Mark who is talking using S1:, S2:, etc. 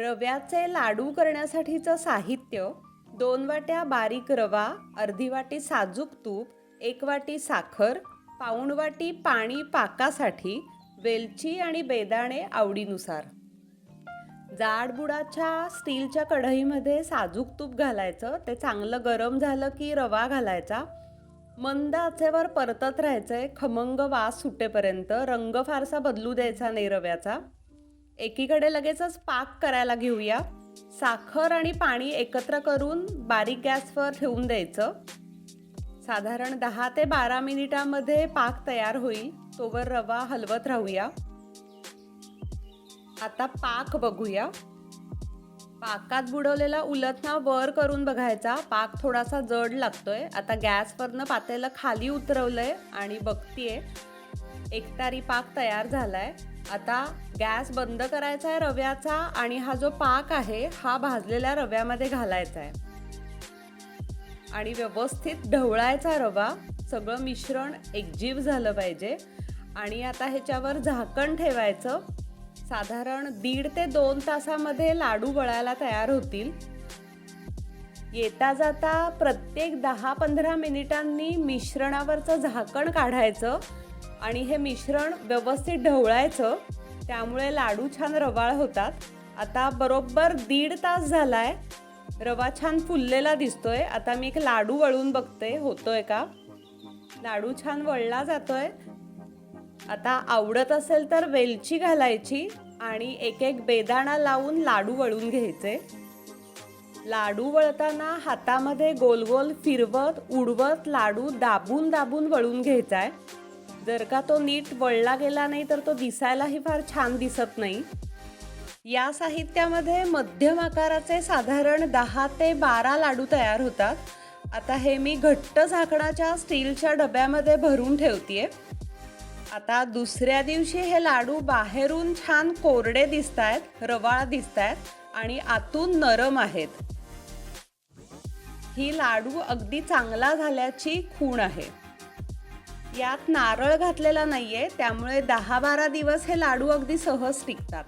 S1: रव्याचे लाडू करण्यासाठीचं साहित्य दोन वाट्या बारीक रवा अर्धी वाटी साजूक तूप एक वाटी साखर पाऊण वाटी पाणी पाकासाठी वेलची आणि बेदाणे आवडीनुसार. जाडबुडाच्या स्टीलच्या कढईमध्ये साजूक तूप घालायचं ते चांगलं गरम झालं की रवा घालायचा. मंद आचेवर परतत आहे खमंग वास सुटेपर्यंत रंग फारसा बदलू द्यायचा नाही रव्याचा. एकीकडे लगेचच पाक करायला घेऊया. साखर आणि पाणी एकत्र करून बारीक गॅसवर ठेवून द्यायचं. साधारण दहा ते बारा मिनिटामध्ये पाक तयार होईल. तोवर रवा हलवत राहूया. आता पाक बघूया. पाकात बुडवलेला उलथना वर करून बघायचा. पाक थोडासा जड लागतोय. आता गॅसवरनं पातेलं खाली उतरवलंय आणि बघतीये. एकतारी पाक तयार झालाय. आता गॅस बंद करायचा आहे रव्याचा आणि हा जो पाक आहे हा भाजलेल्या रव्यामध्ये घालायचा आहे. आणि व्यवस्थित ढवळायचा रवा सगळं मिश्रण एकजीव झालं पाहिजे. आणि आता ह्याच्यावर झाकण ठेवायचं. साधारण दीड ते दोन तासामध्ये लाडू वळायला तयार होतील. येता जाता प्रत्येक दहा पंधरा मिनिटांनी मिश्रणावरचं झाकण काढायचं. आणि हे मिश्रण व्यवस्थित ढवळायचं. त्यामुळे लाडू छान रवाळ होतात. आता बरोबर दीड तास झाला आहे रवा छान फुललेला दिसतोय. आता मी एक लाडू वळून बघते. होतोय का? लाडू छान वळला जातोय. आता आवडत असेल तर वेलची घालायची आणि एक एक बेदाणा लावून लाडू वळून घ्यायचे. लाडू वळताना हातामध्ये गोल गोल फिरवत उडवत लाडू दाबून दाबून वळून घ्यायचा आहे जर का तो नीट वळला गेला नाही तर तो दिसायलाही फार छान दिसत नाही. या साहित्यामध्ये मध्यम आकाराचे साधारण दहा ते बारा लाडू तयार होतात. आता हे मी घट्ट झाकणाच्या स्टीलच्या डब्यामध्ये भरून ठेवतेय. आता दुसऱ्या दिवशी हे लाडू बाहेरून छान कोरडे दिसत आहेत रवाळ दिसत आहेत आणि आतून नरम आहेत. ही लाडू अगदी चांगला झाल्याची खूण आहे. यात नारळ घातलेला नाहीये त्यामुळे दहा बारा दिवस हे लाडू अगदी सहज टिकतात.